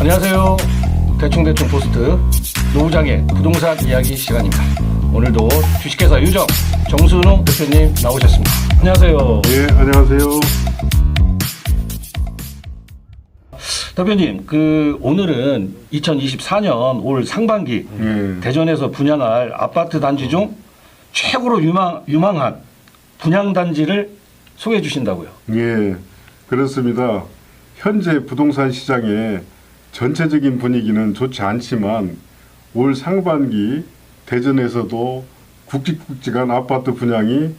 안녕하세요. 대충대충 포스트 노부장의 부동산 이야기 시간입니다. 오늘도 주식회사 유정 정순웅 대표님 나오셨습니다. 안녕하세요. 예, 안녕하세요. 대표님, 그 오늘은 2024년 올 상반기 예. 대전에서 분양할 아파트 단지 중 최고로 유망, 유망한 분양 단지를 소개해 주신다고요. 예, 그렇습니다. 현재 부동산 시장의 전체적인 분위기는 좋지 않지만 올 상반기 대전에서도 굵직굵직한 아파트 분양이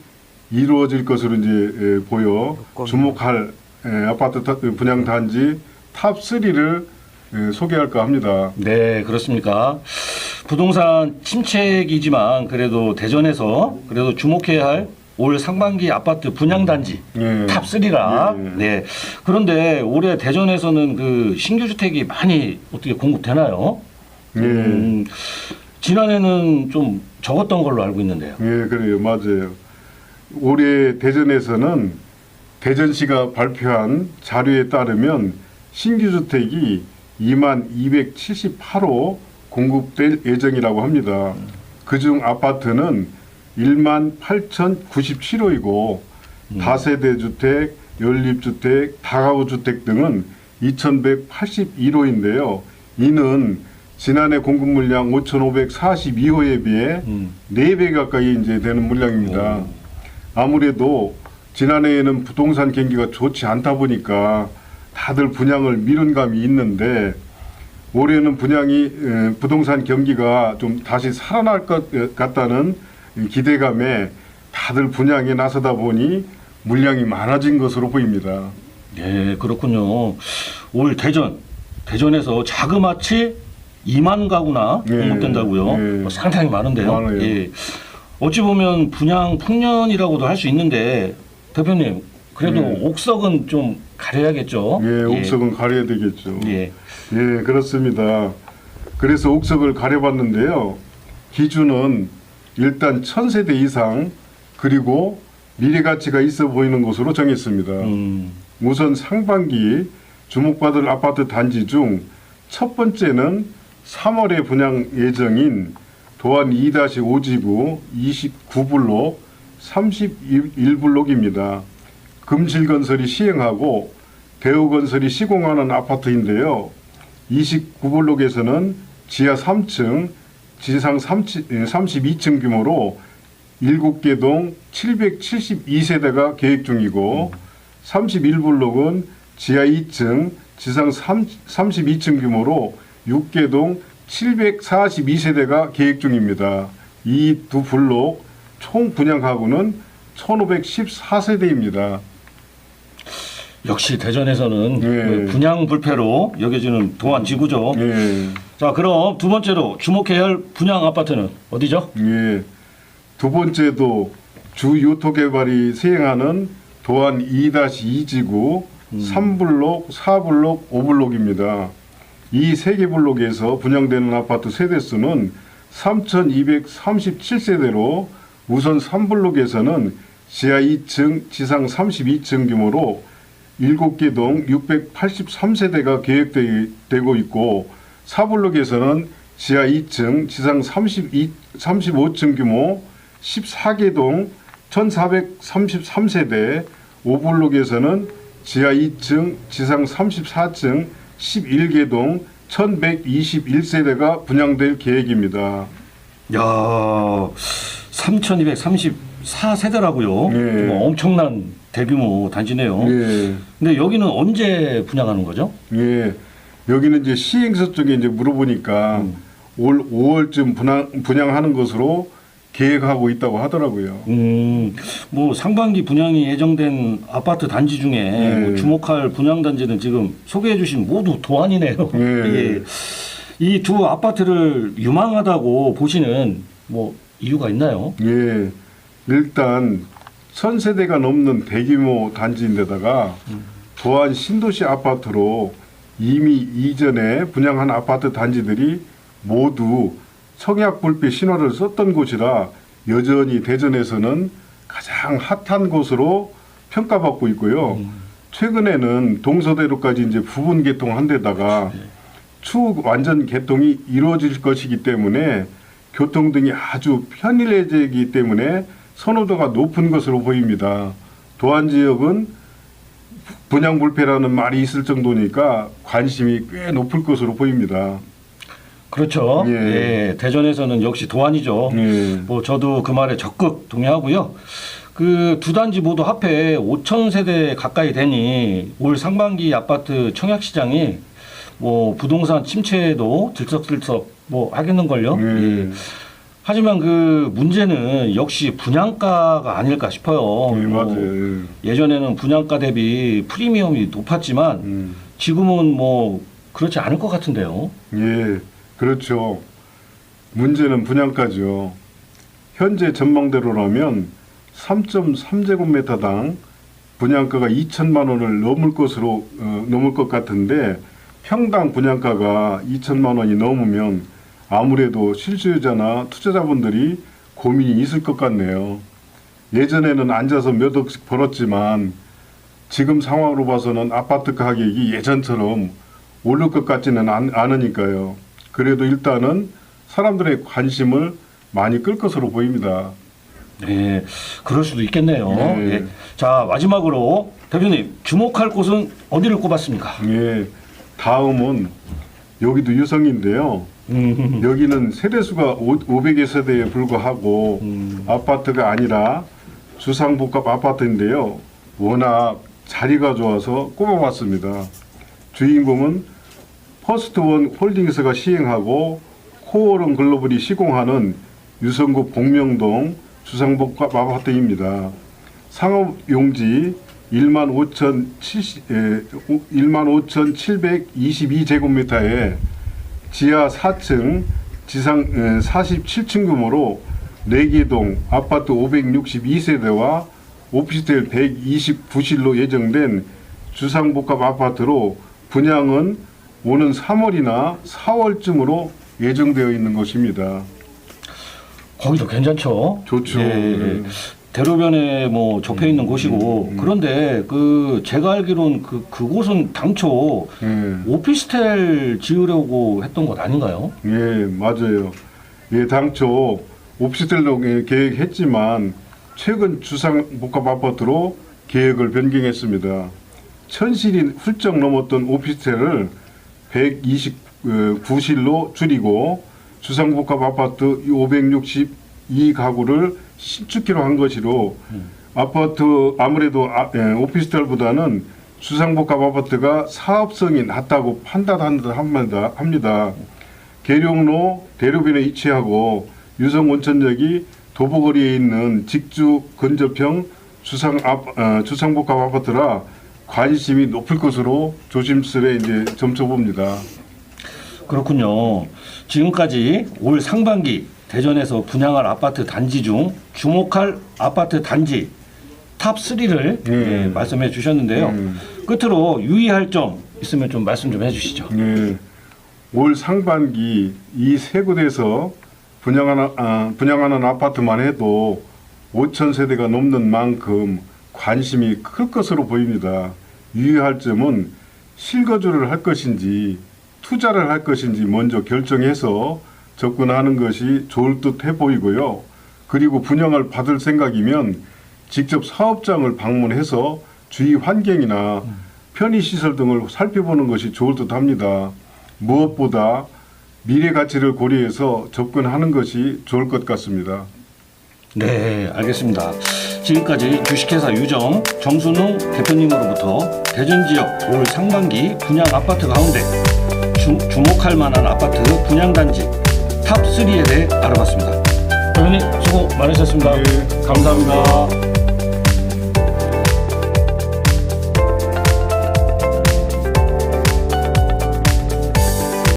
이루어질 것으로 이제 예, 보여 주목할 예, 아파트 타- 분양 단지 탑 3를 소개할까 합니다. 네, 그렇습니까? 부동산 침체기지만 그래도 대전에서 그래도 주목해야 할 올 상반기 아파트 분양 단지 예. 탑 3라. 예, 예. 네. 그런데 올해 대전에서는 그 신규 주택이 많이 어떻게 공급되나요? 예. 음, 지난해는 좀 적었던 걸로 알고 있는데요. 예, 그래요. 맞아요. 올해 대전에서는 대전시가 발표한 자료에 따르면 신규 주택이 2만 278호 공급될 예정이라고 합니다. 그중 아파트는 1만 8,097호이고 다세대 주택, 연립주택, 다가구 주택 등은 2,181호인데요. 이는 지난해 공급 물량 5,542호에 비해 음. 4배 가까이 이제 되는 물량입니다. 아무래도 지난해에는 부동산 경기가 좋지 않다 보니까 다들 분양을 미룬 감이 있는데 올해는 분양이 에, 부동산 경기가 좀 다시 살아날 것 같다는 기대감에 다들 분양에 나서다 보니 물량이 많아진 것으로 보입니다. 네, 그렇군요. 올 대전, 대전에서 자그마치 2만 가구나 예, 공급된다고요. 예. 뭐 상당히 많은데요. 많아요. 예. 어찌 보면 분양 풍년이라고도 할 수 있는데 대표님 그래도 예. 옥석은 좀 가려야겠죠. 예, 옥석은 가려야 되겠죠. 예. 예, 그렇습니다. 그래서 옥석을 가려봤는데요. 기준은 일단 천 세대 이상 그리고 미래 가치가 있어 보이는 곳으로 정했습니다. 음, 우선 상반기 주목받을 아파트 단지 중 첫 번째는 3월에 분양 예정인 도안 2-5지구 29블록 31블록입니다. 금실건설이 시행하고 대우건설이 시공하는 아파트인데요. 29블록에서는 지하 3층, 지상 32층 규모로 7개 동 772세대가 계획 중이고 31블록은 지하 2층, 지상 3, 32층 규모로 6개 동 742세대가 계획 중입니다. 이 두 블록 총 분양하고는 1514세대입니다. 역시 대전에서는 예. 그 분양 불패로 여겨지는 동안 지구죠. 예. 자, 그럼 두 번째로 주목해야 할 분양 아파트는 어디죠? 예. 두 번째도 주 요토 개발이 시행하는 도안 2-2지구 3블록, 4블록, 5블록입니다. 이 세 개 블록에서 분양되는 아파트 세대 수는 3,237세대로 우선 3블록에서는 지하 2층, 지상 32층 규모로 7개 동 683세대가 계획되고 있고 4블록에서는 지하 2층, 지상 32, 35층 규모 14개 동 1433세대, 5블록에서는 지하 2층, 지상 34층 11개 동 1121세대가 분양될 계획입니다. 야, 3,234세대라고요. 예. 엄청난 대규모 단지네요. 예. 근데 여기는 언제 분양하는 거죠? 예. 여기는 이제 시행서 쪽에 이제 물어보니까 올 5월쯤 분양, 분양하는 것으로 계획하고 있다고 하더라고요. 음, 뭐 상반기 분양이 예정된 아파트 단지 중에 예. 뭐 주목할 분양 단지는 지금 소개해 주신 모두 도안이네요. 예. 이두 아파트를 유망하다고 보시는 뭐 이유가 있나요? 예. 일단 천 세대가 넘는 대규모 단지인데다가 도안 신도시 아파트로 이미 이전에 분양한 아파트 단지들이 모두 청약 불빛 신호를 썼던 곳이라 여전히 대전에서는 가장 핫한 곳으로 평가받고 있고요. 최근에는 동서대로까지 이제 부분 개통한 데다가 추후 완전 개통이 이루어질 것이기 때문에 교통 등이 아주 편리해지기 때문에 선호도가 높은 것으로 보입니다. 도안 지역은 분양 불패라는 말이 있을 정도니까 관심이 꽤 높을 것으로 보입니다. 그렇죠. 예. 예, 대전에서는 역시 도안이죠. 예. 뭐 저도 그 말에 적극 동의하고요. 그 두 단지 모두 합해 5천 세대 가까이 되니 올 상반기 아파트 청약 시장이 뭐 부동산 침체도 들썩들썩 뭐 하겠는 걸요. 예. 예. 하지만 그 문제는 역시 분양가가 아닐까 싶어요. 예, 뭐 맞아요. 예전에는 분양가 대비 프리미엄이 높았지만 음. 지금은 뭐 그렇지 않을 것 같은데요. 예, 그렇죠. 문제는 분양가죠. 현재 전망대로라면 3.3제곱미터당 분양가가 2천만 원을 넘을 것으로 어, 넘을 것 같은데 평당 분양가가 2천만 원이 넘으면 아무래도 실수요자나 투자자분들이 고민이 있을 것 같네요. 예전에는 앉아서 몇 억씩 벌었지만 지금 상황으로 봐서는 아파트 가격이 예전처럼 오를 것 같지는 않, 않으니까요. 그래도 일단은 사람들의 관심을 많이 끌 것으로 보입니다. 네, 그럴 수도 있겠네요. 네. 예. 자, 마지막으로 대표님 주목할 곳은 어디를 꼽았습니까? 예, 다음은 여기도 유성인데요. 음, 여기는 세대수가 500여 세대에 불과하고 음. 아파트가 아니라 주상복합 아파트인데요. 워낙 자리가 좋아서 꼽아봤습니다. 주인공은 퍼스트원 홀딩스가 시행하고 코오름 글로벌이 시공하는 유성구 복명동 주상복합 아파트입니다. 상업 용지 1만 5천 1만 5천 722제곱미터에 지하 4층, 지상 47층 규모로 4개동 아파트 562세대와 오피스텔 129실로 예정된 주상복합 아파트로 분양은 오는 3월이나 4월쯤으로 예정되어 있는 것입니다. 거기도 괜찮죠. 좋죠. 예, 예. 네. 대로변에 뭐 접해 있는 곳이고 음. 그런데 그 제가 알기로는 그 그곳은 당초 예. 오피스텔 지으려고 했던 것 아닌가요? 예, 맞아요. 예, 당초 오피스텔로 예, 계획했지만 최근 주상복합 아파트로 계획을 변경했습니다. 천실이 훌쩍 넘었던 오피스텔을 129실로 줄이고 주상복합 아파트 562가구를 신축키로 한 것이로 아파트 아무래도 아- 예, 오피스텔보다는 주상복합 아파트가 사업성이 낮다고 판단한다 합니다. 합니다. 계룡로 대로변에 위치하고 유성 온천역이 도보거리에 있는 직주 근접형 주상 아, 어, 주상복합 아파트라 관심이 높을 것으로 조심스레 이제 점쳐 봅니다. 그렇군요. 지금까지 올 상반기 대전에서 분양할 아파트 단지 중 주목할 아파트 단지 탑 3를 네. 말씀해 주셨는데요. 음. 끝으로 유의할 점 있으면 좀 말씀 좀 해주시죠. 네. 올 상반기 이 세 곳에서 분양하는, 아, 분양하는 아파트만 해도 5천 세대가 넘는 만큼 관심이 클 것으로 보입니다. 유의할 점은 실거주를 할 것인지 투자를 할 것인지 먼저 결정해서 접근하는 것이 좋을 듯해 보이고요. 그리고 분양을 받을 생각이면 직접 사업장을 방문해서 주위 환경이나 편의시설 등을 살펴보는 것이 좋을 듯 합니다. 무엇보다 미래 가치를 고려해서 접근하는 것이 좋을 것 같습니다. 네, 알겠습니다. 지금까지 주식회사 유정 정순웅 대표님으로부터 대전 지역 올 상반기 분양 아파트 가운데 주, 주목할 만한 아파트 분양 단지 탑 3에 대해 알아봤습니다. 대표님 수고 많으셨습니다. 네. 감사합니다.